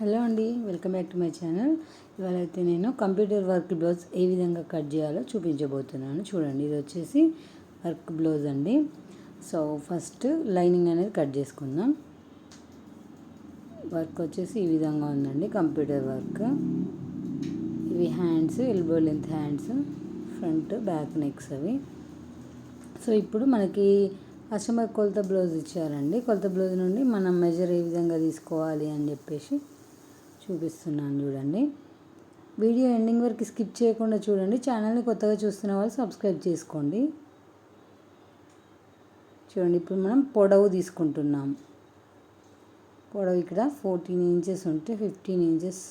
Hello అండి welcome back to my channel. ఇవాళ అయితే నేను కంప్యూటర్ వర్క్ బ్లౌజ్ ఏ విధంగా కట్ చేయాలో చూపించబోతున్నాను. చూడండి ఇది వచ్చేసి వర్క్ బ్లౌజ్ అండి. సో ఫస్ట్ లైనింగ్ అనేది కట్ చేసుకుందాం. వర్క్ వచ్చేసి ఈ విధంగా ఉందండి కంప్యూటర్ వర్క్. ఇవి hands elbow length hands front back necks అవి. సో ఇప్పుడు మనకి కస్టమర్ కొలత బ్లౌజ్ ఇచ్చారండి. కొలత బ్లౌజ్ నుండి మనం మెజర్ ఏ విధంగా తీసుకోవాలి అని చెప్పేసి చూపిస్తున్నాను చూడండి. వీడియో ఎండింగ్ వరకు స్కిప్ చేయకుండా చూడండి. ఛానల్ని కొత్తగా చూస్తున్న వాళ్ళు సబ్స్క్రైబ్ చేసుకోండి. చూడండి ఇప్పుడు మనం పొడవు తీసుకుంటున్నాం. పొడవు ఇక్కడ ఫోర్టీన్ ఇంచెస్ ఉంటే ఫిఫ్టీన్ ఇంచెస్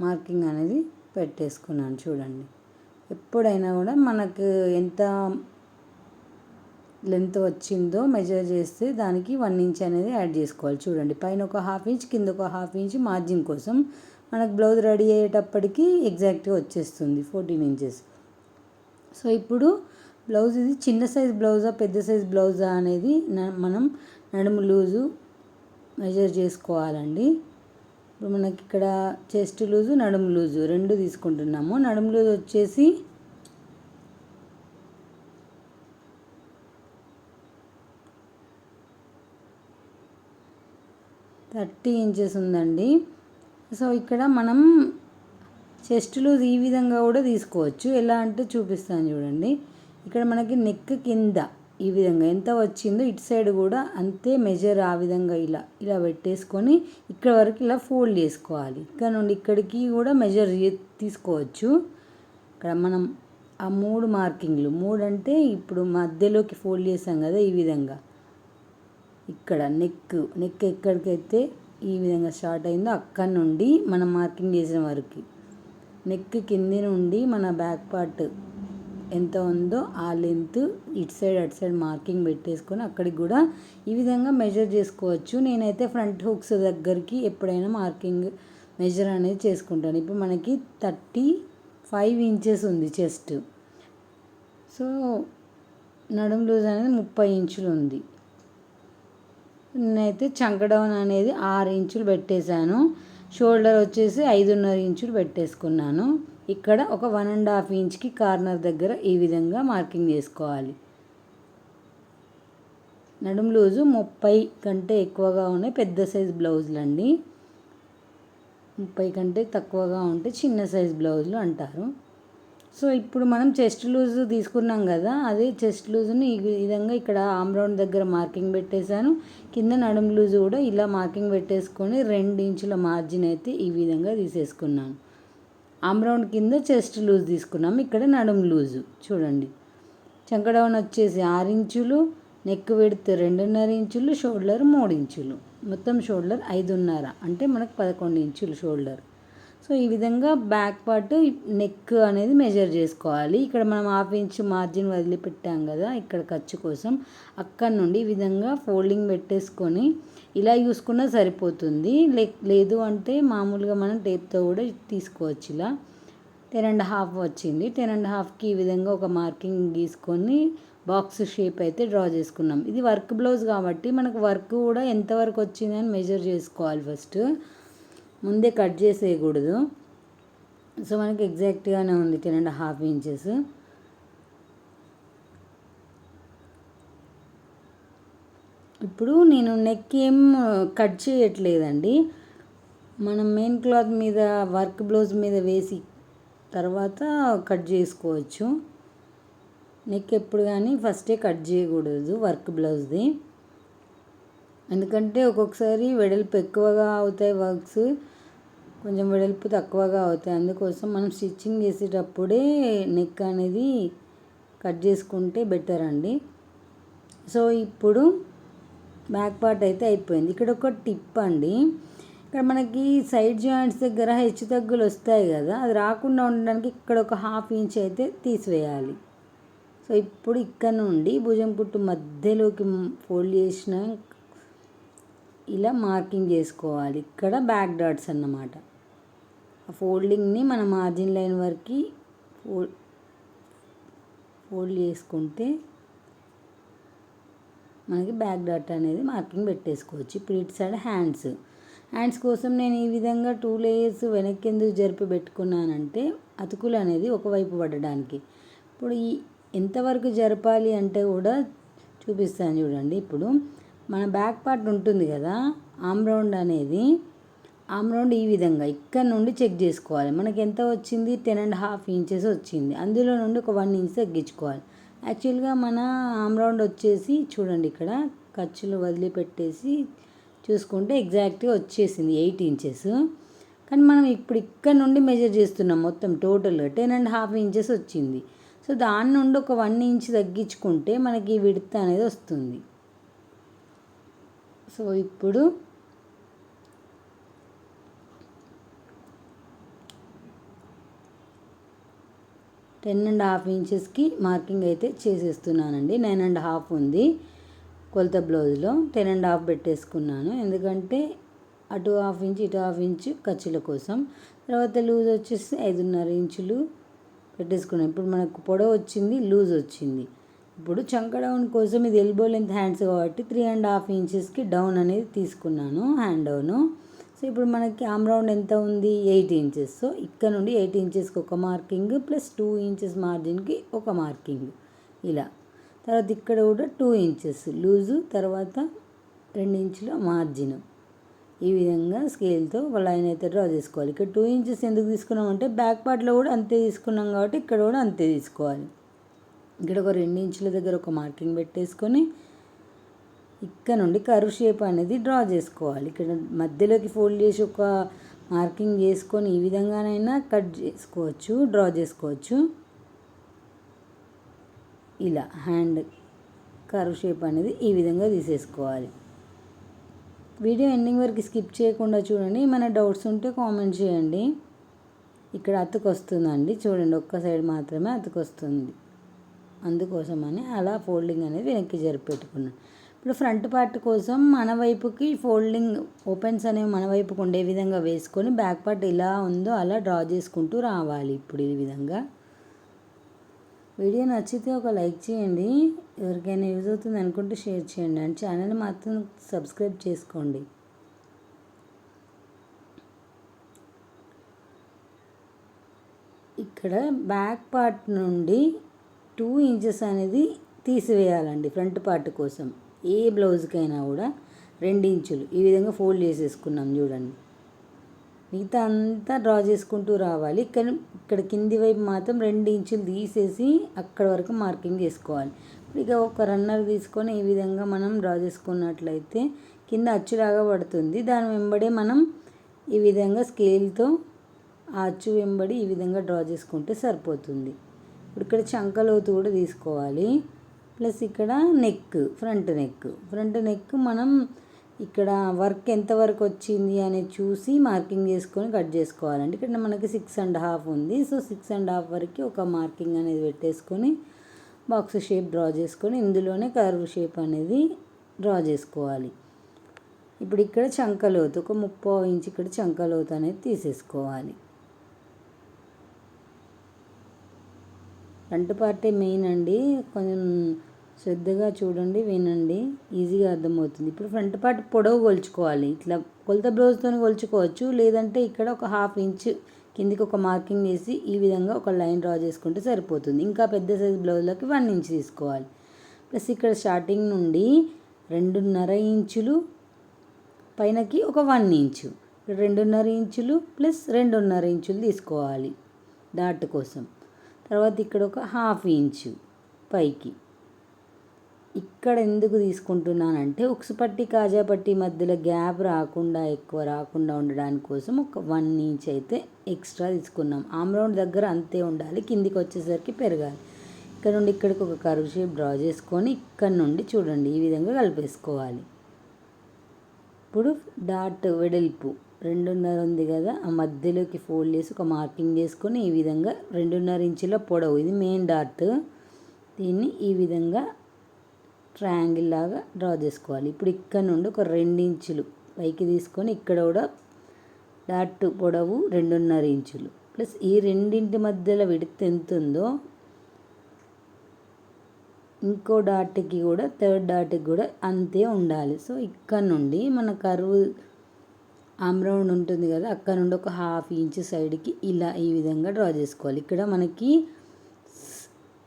మార్కింగ్ అనేది పెట్టేసుకున్నాను చూడండి. ఎప్పుడైనా కూడా మనకు ఎంత లెంత్ వచ్చిందో మెజర్ చేస్తే దానికి వన్ ఇంచ్ అనేది యాడ్ చేసుకోవాలి. చూడండి పైన ఒక హాఫ్ ఇంచ్ కింద ఒక హాఫ్ ఇంచ్ మార్జిన్ కోసం మనకు బ్లౌజ్ రెడీ అయ్యేటప్పటికి ఎగ్జాక్ట్గా వచ్చేస్తుంది ఫోర్టీన్ ఇంచెస్ సో ఇప్పుడు బ్లౌజ్ ఇది చిన్న సైజ్ బ్లౌజా పెద్ద సైజ్ బ్లౌజా అనేది మనం నడుము లూజు మెజర్ చేసుకోవాలండి. ఇప్పుడు మనకి ఇక్కడ చెస్ట్ లూజు నడుము లూజు రెండు తీసుకుంటున్నాము. నడుము లూజ్ వచ్చేసి థర్టీ ఇంచెస్ ఉందండి. సో ఇక్కడ మనం చెస్ట్ లూజ్ ఈ విధంగా కూడా తీసుకోవచ్చు. ఎలా అంటే చూపిస్తాను చూడండి. ఇక్కడ మనకి నెక్ కింద ఈ విధంగా ఎంత వచ్చిందో ఇటు సైడ్ కూడా అంతే మెజర్ ఆ విధంగా ఇలా ఇలా పెట్టేసుకొని ఇక్కడ వరకు ఇలా ఫోల్డ్ చేసుకోవాలి. ఇక్కడ నుండి ఇక్కడికి కూడా మెజర్ తీసుకోవచ్చు. ఇక్కడ మనం ఆ మూడు మార్కింగ్లు మూడు అంటే ఇప్పుడు మధ్యలోకి ఫోల్డ్ చేసాం కదా ఈ విధంగా. ఇక్కడ నెక్ నెక్ ఎక్కడికైతే ఈ విధంగా స్టార్ట్ అయిందో అక్కడి నుండి మనం మార్కింగ్ చేసిన వరకు. నెక్ కింది నుండి మన బ్యాక్ పార్ట్ ఎంత ఉందో ఆ లెంత్ ఇటు సైడ్ అటు సైడ్ మార్కింగ్ పెట్టేసుకొని అక్కడికి కూడా ఈ విధంగా మెజర్ చేసుకోవచ్చు. నేనైతే ఫ్రంట్ హుక్స్ దగ్గరికి ఎప్పుడైనా మార్కింగ్ మెజర్ అనేది చేసుకుంటాను. ఇప్పుడు మనకి థర్టీ ఫైవ్ ఇంచెస్ ఉంది చెస్ట్. సో నడుం లూజ్ అనేది ముప్పై ఇంచులు ఉంది. నేనైతే చంక అనేది ఆరు ఇంచులు పెట్టేశాను. షోల్డర్ వచ్చేసి ఐదున్నర ఇంచులు పెట్టేసుకున్నాను. ఇక్కడ ఒక వన్ అండ్ హాఫ్ ఇంచ్కి కార్నర్ దగ్గర ఈ విధంగా మార్కింగ్ చేసుకోవాలి. నడుము లూజు ముప్పై కంటే ఎక్కువగా ఉన్నాయి. పెద్ద సైజ్ బ్లౌజులు అండి. ముప్పై కంటే తక్కువగా ఉంటే చిన్న సైజ్ బ్లౌజులు అంటారు. సో ఇప్పుడు మనం చెస్ట్ లూజ్ తీసుకున్నాం కదా అదే చెస్ట్ లూజ్ని ఈ విధంగా ఇక్కడ ఆమ్ రౌండ్ దగ్గర మార్కింగ్ పెట్టేశాను. కింద నడుము లూజ్ కూడా ఇలా మార్కింగ్ పెట్టేసుకొని రెండు ఇంచుల మార్జిన్ అయితే ఈ విధంగా తీసేసుకున్నాను ఆమ్ రౌండ్ కింద చెస్ట్ లూజ్ తీసుకున్నాం ఇక్కడ నడుము లూజు. చూడండి. చంకడౌన్ వచ్చేసి ఆరు ఇంచులు నెక్ పెడితే రెండున్నర ఇంచులు షోల్డర్ మూడు ఇంచులు. మొత్తం షోల్డర్ ఐదున్నర అంటే మనకు పదకొండు ఇంచులు షోల్డర్. సో ఈ విధంగా బ్యాక్ పార్ట్ నెక్ అనేది మెజర్ చేసుకోవాలి. ఇక్కడ మనం హాఫ్ ఇంచ్ మార్జిన్ వదిలిపెట్టాం కదా ఇక్కడ ఖర్చు కోసం. అక్కడ నుండి ఈ విధంగా ఫోల్డింగ్ పెట్టేసుకొని ఇలా చూసుకున్నా సరిపోతుంది. లేదు అంటే మామూలుగా మనం టేప్తో కూడా తీసుకోవచ్చు ఇలా. టెన్ అండ్ హాఫ్ వచ్చింది. టెన్ అండ్ హాఫ్కి ఈ విధంగా ఒక మార్కింగ్ గీసుకొని బాక్స్ షేప్ అయితే డ్రా చేసుకున్నాం. ఇది వర్క్ బ్లౌజ్ కాబట్టి మనకు వర్క్ కూడా ఎంతవరకు వచ్చిందని మెజర్ చేసుకోవాలి ఫస్ట్ ముందే కట్ చేసేయకూడదు. సో మనకి ఎగ్జాక్ట్గానే ఉంది టెన్ అండ్ హాఫ్ ఇంచెస్. ఇప్పుడు నేను నెక్ ఏం కట్ చేయట్లేదండి. మనం మెయిన్ క్లాత్ మీద వర్క్ బ్లౌజ్ మీద వేసి తర్వాత కట్ చేసుకోవచ్చు. నెక్ ఎప్పుడు కానీ ఫస్టే కట్ చేయకూడదు వర్క్ బ్లౌజ్ది ఎందుకంటే ఒక్కొక్కసారి వెడల్పు ఎక్కువగా అవుతాయి వర్క్స్ కొంచెం వెడల్పు తక్కువగా అవుతాయి. అందుకోసం మనం స్టిచ్చింగ్ చేసేటప్పుడే నెక్ అనేది కట్ చేసుకుంటే బెటర్ అండి. సో ఇప్పుడు బ్యాక్ పార్ట్ అయితే అయిపోయింది. ఇక్కడ ఒక టిప్ అండి. ఇక్కడ మనకి సైడ్ జాయింట్స్ దగ్గర హెచ్చు తగ్గులు వస్తాయి కదా అది రాకుండా ఉండడానికి ఇక్కడ ఒక హాఫ్ ఇంచ్ అయితే తీసివేయాలి. సో ఇప్పుడు ఇక్కడ నుండి భుజం కుట్టు మధ్యలోకి ఫోల్డ్ చేసిన ఇలా మార్కింగ్ చేసుకోవాలి. ఇక్కడ బ్యాక్ డాట్స్ అన్నమాట. ఆ ఫోల్డింగ్ని మన మార్జిన్ లైన్ వరకు ఫోల్డ్ ఫోల్డ్ చేసుకుంటే మనకి బ్యాక్ డాట్ అనేది మార్కింగ్ పెట్టేసుకోవచ్చు. ఇప్పుడు ఇటు సైడ్ హ్యాండ్స్. హ్యాండ్స్ కోసం నేను ఈ విధంగా టూ లేయర్స్ వెనక్కి ఎందుకు జరిపి పెట్టుకున్నానంటే అతుకులు అనేది ఒకవైపు పడడానికి. ఇప్పుడు ఈ ఎంతవరకు జరపాలి అంటే కూడా చూపిస్తాను చూడండి. ఇప్పుడు మన బ్యాక్ పార్ట్ ఉంటుంది కదా ఆమ్ రౌండ్ అనేది. ఆమ్ రౌండ్ ఈ విధంగా ఇక్కడ నుండి చెక్ చేసుకోవాలి. మనకి ఎంత వచ్చింది? టెన్ అండ్ హాఫ్ ఇంచెస్ వచ్చింది. అందులో నుండి ఒక వన్ ఇంచ్ తగ్గించుకోవాలి. యాక్చువల్గా మన ఆమ్ రౌండ్ వచ్చేసి చూడండి ఇక్కడ ఖర్చులు వదిలిపెట్టేసి చూసుకుంటే ఎగ్జాక్ట్గా వచ్చేసింది ఎయిట్ ఇంచెస్. కానీ మనం ఇప్పుడు ఇక్కడ నుండి మెజర్ చేస్తున్నాం మొత్తం టోటల్గా టెన్ అండ్ హాఫ్ ఇంచెస్ వచ్చింది. సో దాని నుండి ఒక వన్ ఇంచ్ తగ్గించుకుంటే మనకి విడత అనేది వస్తుంది. సో ఇప్పుడు టెన్ అండ్ హాఫ్ ఇంచెస్కి మార్కింగ్ అయితే చేసేస్తున్నానండి. నైన్ అండ్ హాఫ్ ఉంది కొలత బ్లౌజ్లో. టెన్ అండ్ హాఫ్ పెట్టేసుకున్నాను. ఎందుకంటే అటు హాఫ్ ఇంచ్ ఇటు హాఫ్ ఇంచ్ ఖర్చుల కోసం. తర్వాత లూజ్ వచ్చేసి ఐదున్నర ఇంచులు పెట్టేసుకున్నాను. ఇప్పుడు మనకు పొడవు వచ్చింది లూజ్ వచ్చింది. ఇప్పుడు చంక డౌన్ కోసం ఇది ఎల్బో లెంత్ హ్యాండ్స్ కాబట్టి త్రీ అండ్ హాఫ్ ఇంచెస్కి డౌన్ అనేది తీసుకున్నాను హ్యాండ్ డౌను సో ఇప్పుడు మనకి ఆమ్ రౌండ్ ఎంత ఉంది? ఎయిట్ ఇంచెస్ సో ఇక్కడ నుండి ఎయిట్ ఇంచెస్కి ఒక మార్కింగ్ ప్లస్ టూ ఇంచెస్ మార్జిన్కి ఒక మార్కింగ్ ఇలా. తర్వాత ఇక్కడ కూడా టూ ఇంచెస్ లూజు తర్వాత రెండు ఇంచుల మార్జిన్ ఈ విధంగా స్కేల్తో ఒక లైన్ అయితే డ్రా చేసుకోవాలి. ఇక్కడ టూ ఇంచెస్ ఎందుకు తీసుకున్నాం అంటే బ్యాక్ పార్ట్లో కూడా అంతే తీసుకున్నాం కాబట్టి ఇక్కడ కూడా అంతే తీసుకోవాలి. ఇక్కడ ఒక రెండు ఇంచుల దగ్గర ఒక మార్కింగ్ పెట్టేసుకొని ఇక్కడ నుండి కరువు షేప్ అనేది డ్రా చేసుకోవాలి. ఇక్కడ మధ్యలోకి ఫోల్డ్ చేసి ఒక మార్కింగ్ చేసుకొని ఈ విధంగానైనా కట్ చేసుకోవచ్చు డ్రా చేసుకోవచ్చు. ఇలా హ్యాండ్ కరువు షేప్ అనేది ఈ విధంగా తీసేసుకోవాలి. వీడియో ఎండింగ్ వరకు స్కిప్ చేయకుండా చూడండి. ఏమైనా డౌట్స్ ఉంటే కామెంట్ చేయండి. ఇక్కడ అతుకు వస్తుందండి చూడండి ఒక్క సైడ్ మాత్రమే అతుకు వస్తుంది అందుకోసమని అలా ఫోల్డింగ్ అనేది వెనక్కి జరిపెట్టుకున్నాను ఇప్పుడు ఫ్రంట్ పార్ట్ కోసం మన వైపుకి ఫోల్డింగ్ ఓపెన్స్ అనేవి మన వైపుకి ఉండే విధంగా వేసుకొని బ్యాక్ పార్ట్ ఎలా ఉందో అలా డ్రా చేసుకుంటూ రావాలి ఇప్పుడు ఈ విధంగా. వీడియో నచ్చితే ఒక లైక్ చేయండి. ఎవరికైనా యూజ్ అవుతుంది అనుకుంటే షేర్ చేయండి. అండ్ ఛానల్ మాత్రం సబ్స్క్రైబ్ చేసుకోండి. ఇక్కడ బ్యాక్ పార్ట్ నుండి టూ ఇంచెస్ అనేది తీసివేయాలండి ఫ్రంట్ పార్ట్ కోసం. ఏ బ్లౌజ్కైనా కూడా రెండు ఇంచులు ఈ విధంగా ఫోల్డ్ చేసేసుకున్నాం చూడండి. మిగతా అంతా డ్రా చేసుకుంటూ రావాలి. ఇక్కడ ఇక్కడ కింది వైపు మాత్రం రెండు ఇంచులు తీసేసి అక్కడ వరకు మార్కింగ్ చేసుకోవాలి. ఇక ఒక రన్నర్ తీసుకొని ఈ విధంగా మనం డ్రా చేసుకున్నట్లయితే కింద అచ్చులాగా పడుతుంది. దాని వెంబడే మనం ఈ విధంగా స్కేల్తో ఆ అచ్చు వెంబడి ఈ విధంగా డ్రా చేసుకుంటే సరిపోతుంది. ఇప్పుడు ఇక్కడ చంకలోతు కూడా తీసుకోవాలి. ప్లస్ ఇక్కడ neck front neck. Front neck మనం ఇక్కడ వర్క్ ఎంతవరకు వచ్చింది అనేది చూసి మార్కింగ్ చేసుకొని కట్ చేసుకోవాలండి. ఇక్కడ మనకి సిక్స్ అండ్ హాఫ్ ఉంది. సో సిక్స్ అండ్ హాఫ్ వరకు ఒక మార్కింగ్ అనేది పెట్టేసుకొని బాక్స్ షేప్ డ్రా చేసుకొని ఇందులోనే కర్వ్ షేప్ అనేది డ్రా చేసుకోవాలి. ఇప్పుడు ఇక్కడ చంకలోతు ఒక ముప్పై ఇంచ్ ఇక్కడ చంకలోతు అనేది తీసేసుకోవాలి. ఫ్రంట్ పార్టే మెయిన్ అండి. కొంచెం శ్రద్ధగా చూడండి వినండి. ఈజీగా అర్థమవుతుంది. ఇప్పుడు ఫ్రంట్ పార్ట్ పొడవు కొలుచుకోవాలి. ఇట్లా కొలత బ్లౌజ్తో కొలుచుకోవచ్చు. లేదంటే ఇక్కడ ఒక హాఫ్ ఇంచ్ కిందికి ఒక మార్కింగ్ వేసి ఈ విధంగా ఒక లైన్ డ్రా చేసుకుంటే సరిపోతుంది. ఇంకా పెద్ద సైజ్ బ్లౌజ్లోకి వన్ ఇంచ్ తీసుకోవాలి. ప్లస్ ఇక్కడ స్టార్టింగ్ నుండి రెండున్నర ఇంచులు పైనకి ఒక వన్ ఇంచు. రెండున్నర ఇంచులు ప్లస్ రెండున్నర ఇంచులు తీసుకోవాలి డాట్ కోసం. తర్వాత ఇక్కడ ఒక హాఫ్ ఇంచు పైకి. ఇక్కడ ఎందుకు తీసుకుంటున్నానంటే ఉక్సు పట్టి కాజా పట్టి మధ్యలో గ్యాప్ రాకుండా ఎక్కువ రాకుండా ఉండడానికి కోసం ఒక వన్ ఇంచ్ అయితే ఎక్స్ట్రా తీసుకున్నాం. ఆమ్రౌండ్ దగ్గర అంతే ఉండాలి కిందికి వచ్చేసరికి పెరగాలి. ఇక్కడ నుండి ఇక్కడికి ఒక కరువు షేప్ డ్రా చేసుకొని ఇక్కడ నుండి చూడండి ఈ విధంగా కలిపేసుకోవాలి. ఇప్పుడు డాట్ వెడల్పు రెండున్నర ఉంది కదా ఆ మధ్యలోకి ఫోల్డ్ చేసి ఒక మార్కింగ్ చేసుకొని ఈ విధంగా రెండున్నర ఇంచుల పొడవు ఇది మెయిన్ డాట్ దీన్ని ఈ విధంగా ట్రయాంగిల్ లాగా డ్రా చేసుకోవాలి. ఇప్పుడు ఇక్కడ నుండి ఒక ఇంచులు పైకి తీసుకొని ఇక్కడ కూడా డాట్ పొడవు రెండున్నర ఇంచులు. ప్లస్ ఈ రెండింటి మధ్యలో విడితే ఎంత ఉందో ఇంకో డాట్కి కూడా థర్డ్ డాట్కి కూడా అంతే ఉండాలి. సో ఇక్కడ నుండి మన కరువు ఆమ్రౌండ్ ఉంటుంది కదా అక్కడ నుండి ఒక హాఫ్ ఇంచ్ సైడ్కి ఇలా ఈ విధంగా డ్రా చేసుకోవాలి. ఇక్కడ మనకి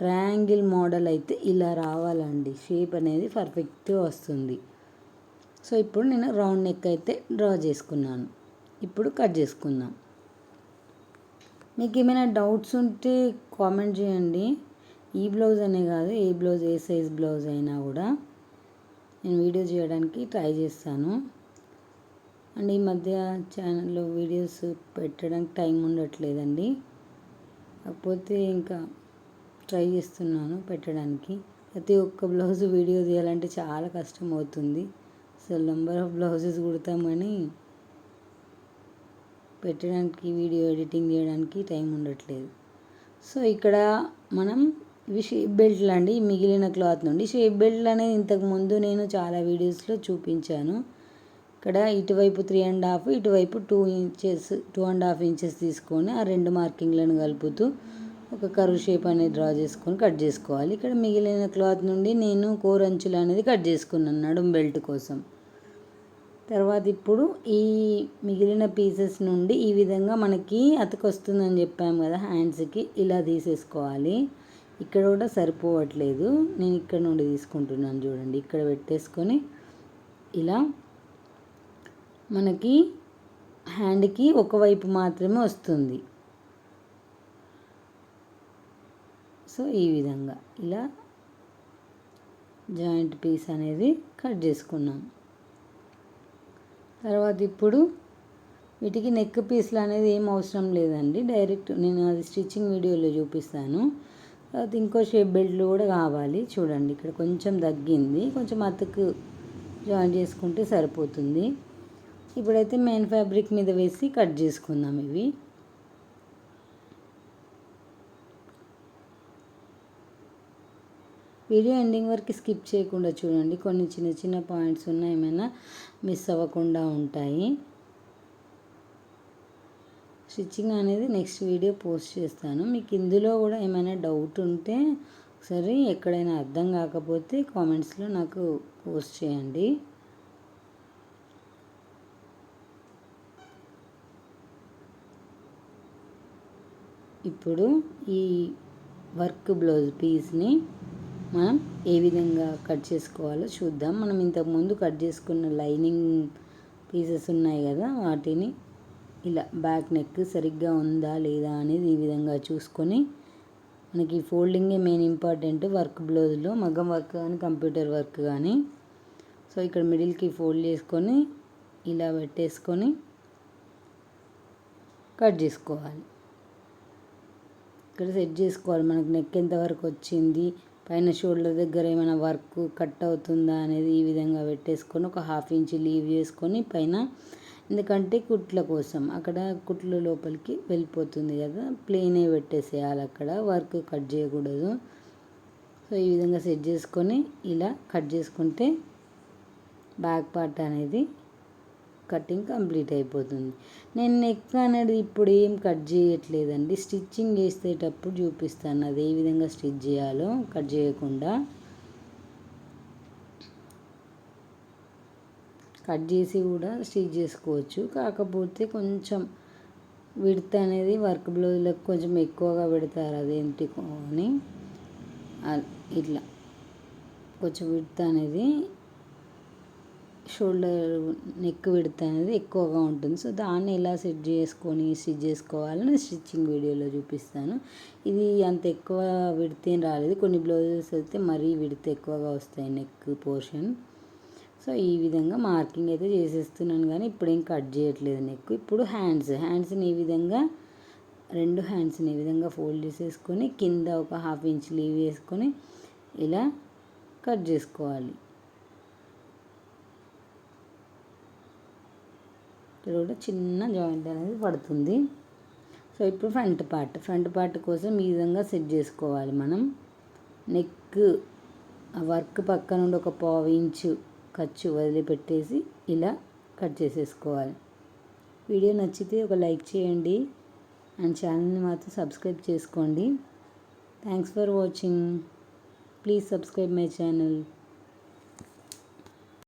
ట్రయాంగిల్ మోడల్ అయితే ఇలా రావాలండి. షేప్ అనేది పర్ఫెక్ట్గా వస్తుంది. సో ఇప్పుడు నేను రౌండ్ నెక్ అయితే డ్రా చేసుకున్నాను. ఇప్పుడు కట్ చేసుకుందాం. మీకు ఏమైనా డౌట్స్ ఉంటే కామెంట్ చేయండి. ఈ బ్లౌజ్ అనే కాదు ఏ బ్లౌజ్ ఏ సైజ్ బ్లౌజ్ అయినా కూడా నేను వీడియో చేయడానికి ట్రై చేస్తాను. అండ్ ఈ మధ్య ఛానల్లో వీడియోస్ పెట్టడానికి టైం ఉండట్లేదండి. కాకపోతే ఇంకా ట్రై చేస్తున్నాను పెట్టడానికి. ప్రతి ఒక్క బ్లౌజ్ వీడియో తీయాలంటే చాలా కష్టం అవుతుంది. అసలు నెంబర్ ఆఫ్ బ్లౌజెస్ కుడతామని పెట్టడానికి వీడియో ఎడిటింగ్ చేయడానికి టైం ఉండట్లేదు. సో ఇక్కడ మనం ఇవి షేప్ బెల్ట్లు అండి మిగిలిన క్లాత్ నుండి షేప్ బెల్ట్లు అనేది ఇంతకుముందు నేను చాలా వీడియోస్లో చూపించాను. ఇక్కడ ఇటువైపు త్రీ అండ్ హాఫ్ ఇటువైపు two inches two and half inches తీసుకొని ఆ రెండు మార్కింగ్లను కలుపుతూ ఒక కరువు షేప్ అనేది డ్రా చేసుకొని కట్ చేసుకోవాలి. ఇక్కడ మిగిలిన క్లాత్ నుండి నేను కోర్ అంచులు అనేది కట్ చేసుకున్నాను నడుం బెల్ట్ కోసం. తర్వాత ఇప్పుడు ఈ మిగిలిన పీసెస్ నుండి ఈ విధంగా మనకి అతకొస్తుందని చెప్పాము కదా హ్యాండ్స్కి ఇలా తీసేసుకోవాలి. ఇక్కడ కూడా సరిపోవట్లేదు. నేను ఇక్కడ నుండి తీసుకుంటున్నాను చూడండి. ఇక్కడ పెట్టేసుకొని ఇలా మనకి హ్యాండ్కి ఒకవైపు మాత్రమే వస్తుంది. సో ఈ విధంగా ఇలా జాయింట్ పీస్ అనేది కట్ చేసుకున్నాం. తర్వాత ఇప్పుడు వీటికి నెక్ పీస్లు అనేది ఏం అవసరం లేదండి. డైరెక్ట్ నేను అది స్టిచ్చింగ్ వీడియోలో చూపిస్తాను. తర్వాత ఇంకో షేప్ బెల్ట్లు కూడా కావాలి. చూడండి ఇక్కడ కొంచెం తగ్గింది. కొంచెం అతుకు జాయిన్ చేసుకుంటే సరిపోతుంది. ఇప్పుడైతే మెయిన్ ఫ్యాబ్రిక్ మీద వేసి కట్ చేసుకుందాం ఇవి. వీడియో ఎండింగ్ వరకు స్కిప్ చేయకుండా చూడండి. కొన్ని చిన్న చిన్న పాయింట్స్ ఉన్నా ఏమైనా మిస్ అవ్వకుండా ఉంటాయి. స్టిచ్చింగ్ అనేది నెక్స్ట్ వీడియో పోస్ట్ చేస్తాను. మీకు ఇందులో కూడా ఏమైనా డౌట్ ఉంటే ఒకసారి ఎక్కడైనా అర్థం కాకపోతే కామెంట్స్లో నాకు పోస్ట్ చేయండి. ఇప్పుడు ఈ వర్క్ బ్లౌజ్ పీస్ని మనం ఏ విధంగా కట్ చేసుకోవాలో చూద్దాం. మనం ఇంతకుముందు కట్ చేసుకున్న లైనింగ్ పీసెస్ ఉన్నాయి కదా వాటిని ఇలా బ్యాక్ నెక్ సరిగ్గా ఉందా లేదా అనేది ఈ విధంగా చూసుకొని మనకి ఫోల్డింగే మెయిన్ ఇంపార్టెంట్ వర్క్ బ్లౌజ్లో మగ్గం వర్క్ కానీ కంప్యూటర్ వర్క్ కానీ. సో ఇక్కడ మిడిల్కి ఫోల్డ్ చేసుకొని ఇలా పెట్టేసుకొని కట్ చేసుకోవాలి. ఇక్కడ సెట్ చేసుకోవాలి. మనకు నెక్ ఎంతవరకు వచ్చింది పైన షోల్డర్ దగ్గర ఏమైనా వర్క్ కట్ అవుతుందా అనేది ఈ విధంగా పెట్టేసుకొని ఒక హాఫ్ ఇంచ్ లీవ్ చేసుకొని పైన ఎందుకంటే కుట్ల కోసం. అక్కడ కుట్ల లోపలికి వెళ్ళిపోతుంది కదా ప్లెయినే పెట్టేసేయాలి అక్కడ. వర్క్ కట్ చేయకూడదు. సో ఈ విధంగా సెట్ చేసుకొని ఇలా కట్ చేసుకుంటే బ్యాక్ పార్ట్ అనేది కటింగ్ కంప్లీట్ అయిపోతుంది. నేను నెక్ అనేది ఇప్పుడు ఏం కట్ చేయట్లేదండి. స్టిచ్చింగ్ చేసేటప్పుడు చూపిస్తాను. అది ఏ విధంగా స్టిచ్ చేయాలో కట్ చేయకుండా కట్ చేసి కూడా స్టిచ్ చేసుకోవచ్చు. కాకపోతే కొంచెం విడత అనేది వర్క్ బ్లౌజ్లకు కొంచెం ఎక్కువగా పెడతారు. అదేంటి అని ఇట్లా కొంచెం విడత అనేది షోల్డర్ నెక్ విడత అనేది ఎక్కువగా ఉంటుంది. సో దాన్ని ఎలా సెట్ చేసుకొని స్టిచ్ చేసుకోవాలని స్టిచ్చింగ్ వీడియోలో చూపిస్తాను. ఇది అంత ఎక్కువ విడితేం రాలేదు. కొన్ని బ్లౌజెస్ అయితే మరీ విడితే ఎక్కువగా వస్తాయి నెక్ పోర్షన్. సో ఈ విధంగా మార్కింగ్ అయితే చేసేస్తున్నాను. కానీ ఇప్పుడు ఏం కట్ చేయట్లేదు నెక్. ఇప్పుడు హ్యాండ్స్. హ్యాండ్స్ని ఈ విధంగా రెండు హ్యాండ్స్ని ఈ విధంగా ఫోల్డ్ చేసేసుకొని కింద ఒక హాఫ్ ఇంచ్ లీవ్ వేసుకొని ఇలా కట్ చేసుకోవాలి. ఇక్కడ కూడా చిన్న జాయింట్ అనేది పడుతుంది. సో ఇప్పుడు ఫ్రంట్ పార్ట్. ఫ్రంట్ పార్ట్ కోసం ఈ విధంగా సెట్ చేసుకోవాలి మనం. నెక్ వర్క్ పక్క నుండి ఒక పావు ఇంచు ఖర్చు వదిలిపెట్టేసి ఇలా కట్ చేసేసుకోవాలి. వీడియో నచ్చితే ఒక లైక్ చేయండి. అండ్ ఛానల్ని మాత్రం సబ్స్క్రైబ్ చేసుకోండి. Thanks for watching. Please subscribe my channel.